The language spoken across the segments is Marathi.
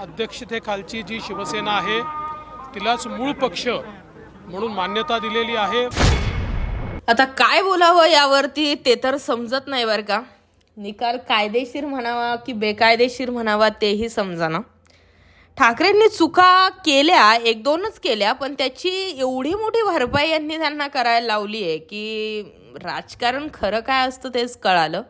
अध्यक्षतेखालची जी शिवसेना आहे तिलाच मूळ पक्ष म्हणून मान्यता दिलेली आहे. आता काय बोलावं यावरती ते तर समजत नाही बरं का. निकाल कायदेशीर म्हणावा की बेकायदेशीर म्हणावा तेही समजाना. ठाकरेंनी चुका केल्या एक दोनच केल्या पण त्याची एवढी मोठी भरपाई यांनी त्यांना करायला लावली आहे की राजकारण खरं काय असतं तेच कळालं.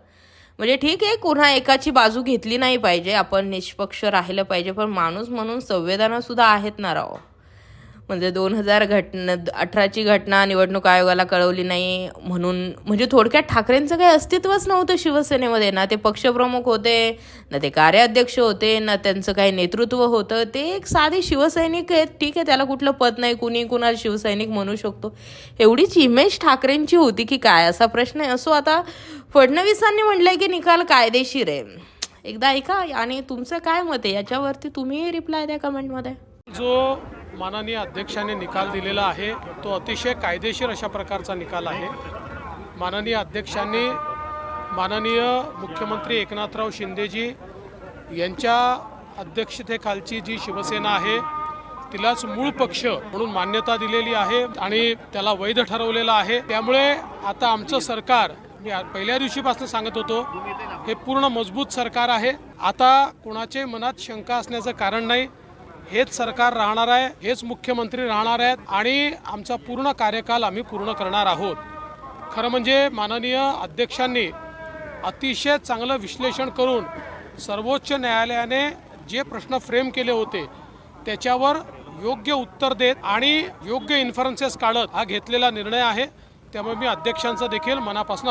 म्हणजे ठीक आहे कुणा एकाची बाजू घेतली नाही पाहिजे आपण निष्पक्ष राहिलं पाहिजे पण माणूस म्हणून संवेदना सुद्धा आहेत ना राव. म्हणजे दोन हजार घटना अठराची घटना निवडणूक आयोगाला कळवली नाही म्हणून म्हणजे थोडक्यात ठाकरेंचं काही अस्तित्वच नव्हतं शिवसेनेमध्ये. ना ते पक्षप्रमुख होते ना ते कार्याध्यक्ष होते ना त्यांचं काही नेतृत्व होतं. ते एक साधे शिवसैनिक आहेत. ठीक आहे त्याला कुठलं पद नाही. कुणी कुणाला शिवसैनिक म्हणू शकतो. एवढीच इमेज ठाकरेंची होती की काय असा प्रश्न आहे. असो आता फडणवीसांनी म्हटलंय की निकाल कायदेशीर आहे. एकदा ऐका आणि तुमचं काय मत आहे? याच्यावरती तुम्ही रिप्लाय द्या कमेंटमध्ये जो माननीय अध्यक्षाने निकाल दिलेला आहे. तो अतिशय कायदेशीर अशा प्रकारचा निकाल आहे. माननीय अध्यक्षांनी माननीय मुख्यमंत्री एकनाथराव शिंदेजी यांच्या अध्यक्षतेखालची जी शिवसेना आहे तिलाच मूळ पक्ष म्हणून मान्यता दिलेली आहे आणि त्याला वैध ठरवलेलं आहे. त्यामुळे आता आमचं सरकार मी पहिल्या दिवशीपासून सांगत होतो हे पूर्ण मजबूत सरकार आहे. आता कोणाचे मनात शंका असण्याचं कारण नाही. हेच सरकार राहणार आहे हेच मुख्यमंत्री राहणार आहेत आणि आमचा पूर्ण कार्यकाल आम्ही पूर्ण करणार आहोत. खरं म्हणजे माननीय अध्यक्षांनी अतिशय चांगलं विश्लेषण करून सर्वोच्च न्यायालयाने जे प्रश्न फ्रेम केले होते त्याच्यावर योग्य उत्तर देत आणि योग्य इन्फरन्सेस काढत हा घेतलेला निर्णय आहे. त्यामुळे मी अध्यक्षांचं देखील मनापासून